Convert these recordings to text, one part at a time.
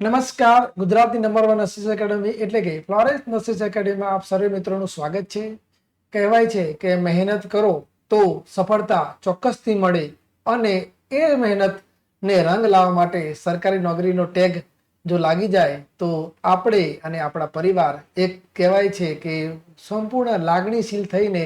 નમસ્કાર, ગુજરાતની number one nurses academy એટલે કે ફ્લોરેન્સ નર્સિસ એકેડમીમાં આપ સર્વે મિત્રોનું સ્વાગત છે. કહેવાય છે કે મહેનત કરો તો સફળતા ચોક્કસથી મળે અને એ મહેનતને રંગ લાવવા માટે સરકારી નોકરીનો ટેગ જો લાગી જાય તો આપણે અને આપણા પરિવાર એક કહેવાય છે કે સંપૂર્ણ લાગણીશીલ થઈને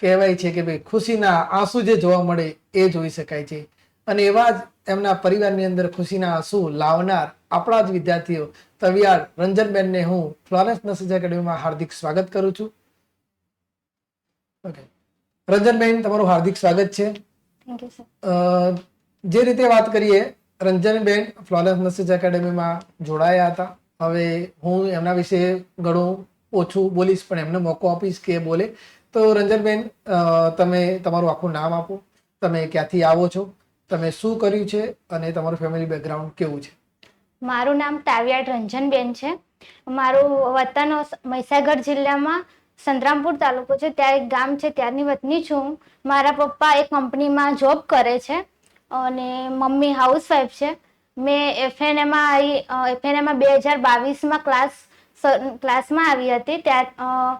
કહેવાય છે કે ભાઈ ખુશીના આંસુ જે જોવા મળે એ જોઈ શકાય છે. અને એવા જ એમના પરિવારની અંદર ખુશીના આંસુ લાવનાર આપણા જ વિદ્યાર્થીઓ તવિયાર રંજનબેનને હું ફ્લોરેન્સ નર્સિસ એકેડમીમાં હાર્દિક સ્વાગત કરું છું. ઓકે રંજનબેન તમારું હાર્દિક સ્વાગત છે. જે રીતે વાત કરીએ રંજનબેન ફ્લોરેન્સ નર્સિસ એકેડમીમાં જોડાયા હતા. હવે હું એમના વિશે ઘણું ઓછું બોલીશ પણ એમને મોકો આપીશ કે બોલે. તો રંજનબેન તમે તમારું આખું નામ આપો. તમે ક્યાંથી આવો છો? તમે શું કર્યું છે? અને તમારું ફેમિલી બેકગ્રાઉન્ડ કેવું છે? મારું નામ તાવ્યાડ રંજનબેન છે. મારું વતન મહીસાગર જિલ્લામાં સંતરામપુર તાલુકો છે. ત્યાં એક ગામ છે ત્યારની વતની છું. મારા પપ્પા એક કંપનીમાં જોબ કરે છે અને મમ્મી હાઉસવાઈફ છે. મેં એફએનએમાં આવી એફએનએમાં બે હજાર બાવીસમાં ક્લાસ ક્લાસમાં આવી હતી. ત્યાં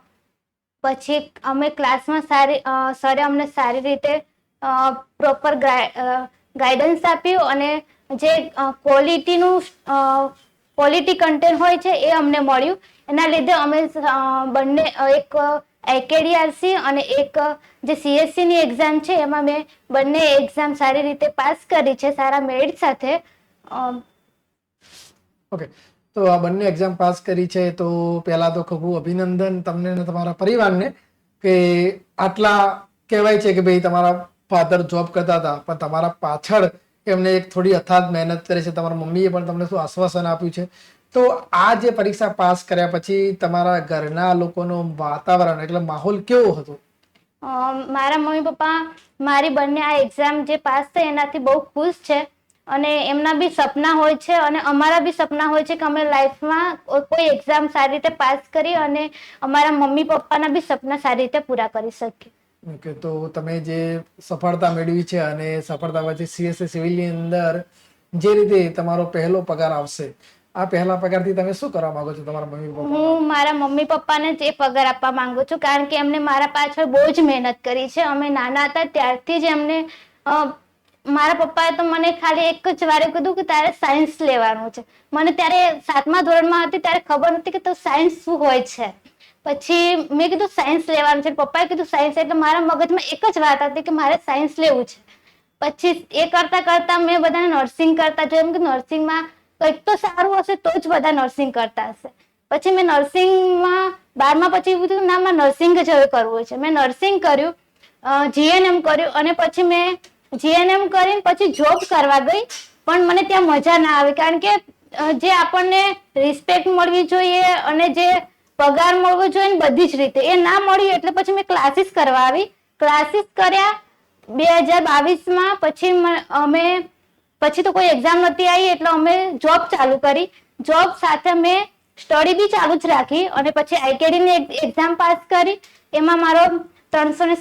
પછી અમે ક્લાસમાં સારી સરે અમને સારી રીતે પ્રોપર ગાઈડન્સ આપ્યું અને જે ક્વોલિટીનું ક્વોલિટી કન્ટેન્ટ હોય છે એ અમને મળ્યું. એના લીધે અમે બંને એક એકેડીઆરસી અને એક જે સીએસસીની એક્ઝામ છે એમાં મેં બંને એક્ઝામ સારી રીતે પાસ કરી છે સારા મેરિટ સાથે. ઓકે તો આ બંને એક્ઝામ પાસ કરી છે તો પહેલાં તો ખૂબ અભિનંદન તમને અને તમારા પરિવારને કે આટલા કહેવાય છે કે ભાઈ તમારા ફાધર જોબ કરતા હતા, પણ તમારા પાછળ એમને એક થોડી અથાગ મહેનત કરે છે. તમારા મમ્મીએ પણ તમને શું આશ્વાસન આપ્યું છે? તો આ જે પરીક્ષા પાસ કર્યા પછી તમારા ઘરના લોકોનું વાતાવરણ એટલે માહોલ કેવો હતો? મારા મમ્મી પપ્પા, મારી બંને આ એક્ઝામ જે પાસ થઈ એનાથી બહુ ખુશ છે. અને એમના બી સપના હોય છે અને અમારા બી સપના હોય છે કે અમે લાઈફમાં કોઈ એક્ઝામ સારી રીતે પાસ કરી અને અમારા મમ્મી પપ્પાના બી સપના સારી રીતે પૂરા કરી શકીએ. ઓકે તો તમે જે સફળતા મેળવી છે અને સફળતા પછી સીએસએ સિવિલની અંદર જે રીતે તમારો પહેલો પગાર આવશે, આ પહેલા પગારથી તમે શું કરવા માંગો છો તમારા મમ્મી પપ્પા હું મારા મમ્મી પપ્પાને જ એ પગાર આપવા માંગુ છું, કારણ કે એમને મારા પાછળ બહુ જ મહેનત કરી છે. અમે નાના હતા ત્યારથી જ એમને મારા પપ્પાએ તો મને ખાલી એક જ વારે કીધું કે તારે સાયન્સ લેવાનું છે. મને ત્યારે સાતમા ધોરણમાં હતી, ત્યારે ખબર નથી કે તો સાયન્સ શું હોય છે. પછી મેં કીધું સાયન્સ લેવાનું છે પપ્પાએ કીધું સાયન્સ એટલે મારા મગજમાં એક જ વાત હતી કે મારે સાયન્સ લેવું છે. પછી એ કરતા કરતા મેં બધાને નર્સિંગ કરતા જોયું. કે નર્સિંગમાં કંઈક તો સારું હશે તો જ બધા નર્સિંગ કરતા હશે. પછી મેં નર્સિંગમાં બારમા પછી એવું થયું, ના, મારે નર્સિંગ જ હવે કરવું છે. મેં નર્સિંગ કર્યું જીએનએમ કર્યું અને પછી મેં જીએનએમ કરીને પછી જોબ કરવા ગઈ. પણ મને ત્યાં મજા ના આવી. કારણ કે જે આપણને રિસ્પેક્ટ મળવી જોઈએ અને જે પગાર મળવો જોઈએ ને બધી જ રીતે. એ ના મળ્યું એટલે પછી મેં ક્લાસીસ કરવા આવી. ક્લાસીસ કર્યા બે હજાર બાવીસમાં. પછી અમે, પછી તો કોઈ એક્ઝામ નથી આવી એટલે અમે જોબ ચાલુ કરી. જોબ સાથે મેં સ્ટડી બી ચાલુ જ રાખી અને પછી આઈકેડી ની એક્ઝામ પાસ કરી. એમાં મારો ત્રણસો ને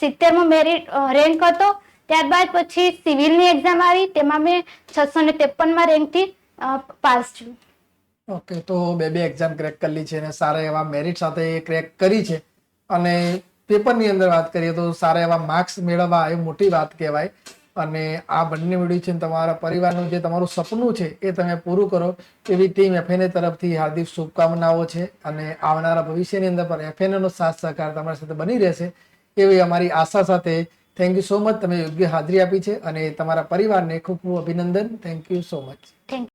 સિત્તેરમો મેરિટ રેન્ક હતો. ત્યારબાદ પછી સિવિલની એક્ઝામ આવી. તેમાં મેં છસો ને ત્રેપનમાં રેન્કથી પાસ છું. ઓકે, તો બે બે એક્ઝામ ક્રેક કરી છે અને સારા એવા મેરિટ સાથે ક્રેક કરી છે. અને પેપરની અંદર વાત કરીએ તો સારા એવા માર્ક્સ મેળવવા એ મોટી વાત કહેવાય. અને આ બંને વીડિયો છે તમારા પરિવારનું જે તમારું સપનું છે એ તમે પૂરું કરો. એવી ટીમ એફએનએ તરફથી હાર્દિક શુભકામનાઓ છે અને આવનારા ભવિષ્યની અંદર પણ એફએનએનો સાથ સહકાર તમારી સાથે બની રહેશે એવી અમારી આશા સાથે થેન્ક યુ સો મચ તમે યોગ્ય હાજરી આપી છે અને તમારા પરિવારને ખૂબ ખૂબ અભિનંદન. Thank you so much thank